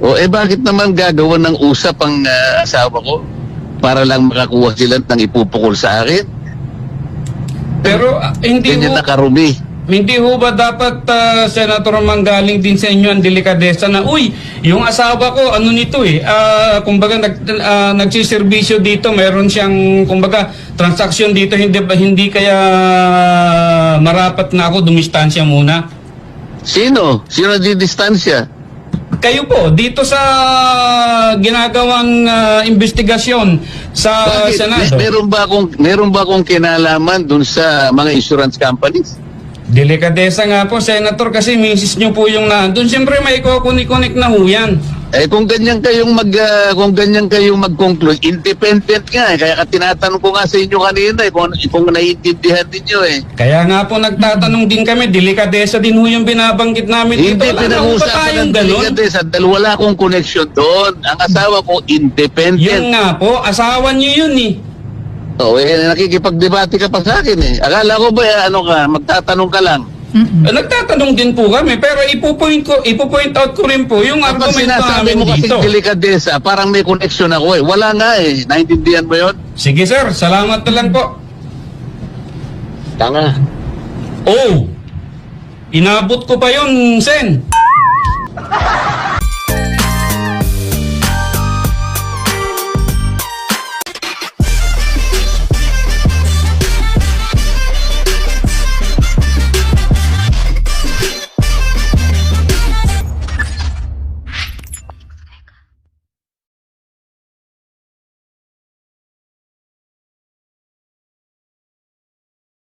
O eh bakit naman gagawa ng usap ang ah, asawa ko para lang makakuha sila ng ipupukol sa akin? Pero ah, hindi Ganyan ho, na karumi. hindi ho ba dapat ah, Senator manggaling din sa inyo ang delikadesa na uy, yung asawa ko ano nito eh, ah, kumbaga nag ah, nagsiservisyo dito, meron siyang kumbaga transaksyon dito hindi ba hindi kaya marapat na ako dumistansya muna. Sino? Sino di distansya? Kayo po, dito sa ginagawang ah, investigasyon sa Bakit? Senado. Mer- meron ba akong meron ba akong kinalaman dun sa mga insurance companies? Delikadesa nga po, Senator, kasi misis nyo po yung nandun. Siyempre, may kukunik-kunik na ho yan. Eh kung ganyan kayong mag ah, kung ganyan kayong mag-conclude, independent nga eh. Kaya ka tinatanong ko nga sa inyo kanina eh kung, kung naiintindihan ninyo eh. Kaya nga po nagtatanong din kami, delikadesa din ho yung binabanggit namin dito. Hindi ba pinag-uusapan tayong ng delikadesa dahil wala akong connection doon. Ang asawa ko Yun independent. nga po, asawa nyo yun eh. Oh, eh, nakikipagdebate ka pa sa akin eh. Akala ko ba eh, ano ka, magtatanong ka lang. Mm-mm. Eh, Nagtatanong din po kami, pero ipupoint, ko, ipupoint out ko rin po yung Kapag argumento sinasabi namin mo kasi dito. delikadesa, parang may connection ako eh. Wala nga eh. Naintindihan mo yun? Sige sir, salamat na lang po. Tanga. Oh, inabot ko pa yun, Sen.